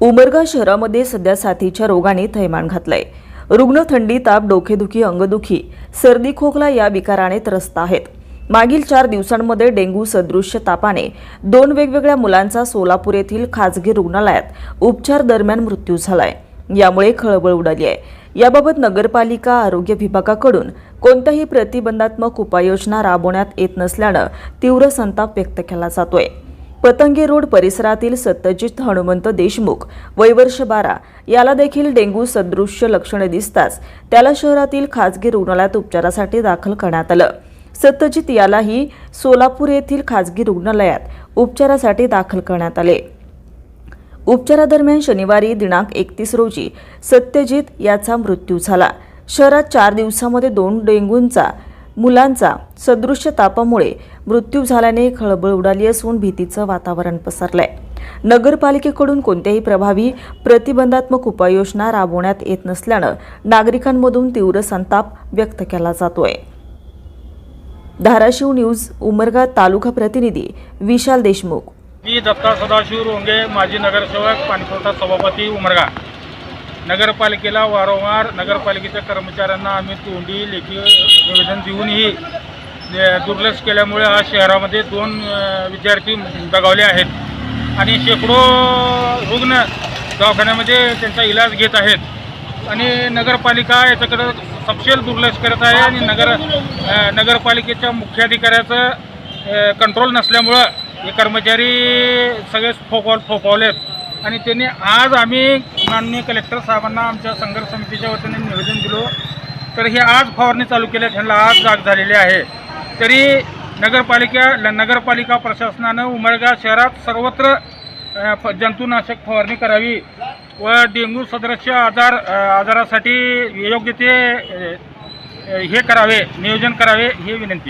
उमरगा शहरामध्ये सध्या साथीच्या रोगाने थैमान घातलंय. रुग्ण थंडी ताप डोकेदुखी अंगदुखी सर्दी खोकला या विकाराने त्रस्त आहेत. मागील चार दिवसांमध्ये डेंग्यू सदृश्य तापाने दोन वेगवेगळ्या मुलांचा सोलापूर येथील खाजगी रुग्णालयात उपचार दरम्यान मृत्यू झालाय. यामुळे खळबळ उडाली आहे. याबाबत नगरपालिका आरोग्य विभागाकडून कोणत्याही प्रतिबंधात्मक उपाययोजना राबवण्यात येत नसल्यानं तीव्र संताप व्यक्त केला जातोय. पतंगी रोड परिसरातील सत्यजित हनुमंत देशमुख वय वर्ष बारा याला देखील डेंग्यू सदृश्य लक्षणे दिसताच त्याला शहरातील खाजगी रुग्णालयात उपचारासाठी दाखल करण्यात आलं. सत्यजित यालाही सोलापूर येथील खाजगी रुग्णालयात उपचारासाठी दाखल करण्यात आले. उपचारादरम्यान शनिवारी दिनांक एकतीस रोजी सत्यजित याचा मृत्यू झाला. शहरात चार दिवसामध्ये दोन डेंग्यूंचा मुलांचा सदृश्य तापामुळे मृत्यू झाल्याने खळबळ उडाली असून भीतीचं वातावरण पसरलंय. नगरपालिकेकडून कोणत्याही प्रभावी प्रतिबंधात्मक उपाययोजना राबवण्यात येत नसल्यानं नागरिकांमधून तीव्र संताप व्यक्त केला जातोय. धाराशिव न्यूज उमरगा तालुका प्रतिनिधी विशाल देशमुख. मी दत्ता सदाशिव रोंगे माजी नगरसेवक पाणीपुरवठा सभापती उमरगा. नगरपालिकेला वारंवार नगरपालिकेच्या कर्मचाऱ्यांना आम्ही तोंडी लेखी निवेदन देऊनही दुर्लक्ष केल्यामुळे आज शहरामध्ये दोन विद्यार्थी दगावले आहेत. आणि शेकडो रुग्ण दवाखान्यामध्ये त्यांचा इलाज घेत आहेत. आणि नगरपालिका याच्याकडं सपशेल दुर्लक्ष करत आहे आणि नगर नगरपालिकेच्या मुख्याधिकाऱ्याचं कंट्रोल नसल्यामुळं हे कर्मचारी सगळे फोपाव फोपावलेत आणि त्यांनी आज आम्ही माननीय कलेक्टर साहेबांना आमच्या संघर्ष समितीच्या वतीने निवेदन दिलो. तर हे आज फवारणी चालू केल्या त्यांना आज जाग झालेली आहे. तरी नगरपालिका नगरपालिका प्रशासनानं उमरगा शहरात सर्वत्र जंतुनाशक फवारणी करावी व डेंग्यू सदृश्य आजार आजारासाठी योग्य ते हे करावे नियोजन करावे ही विनंती.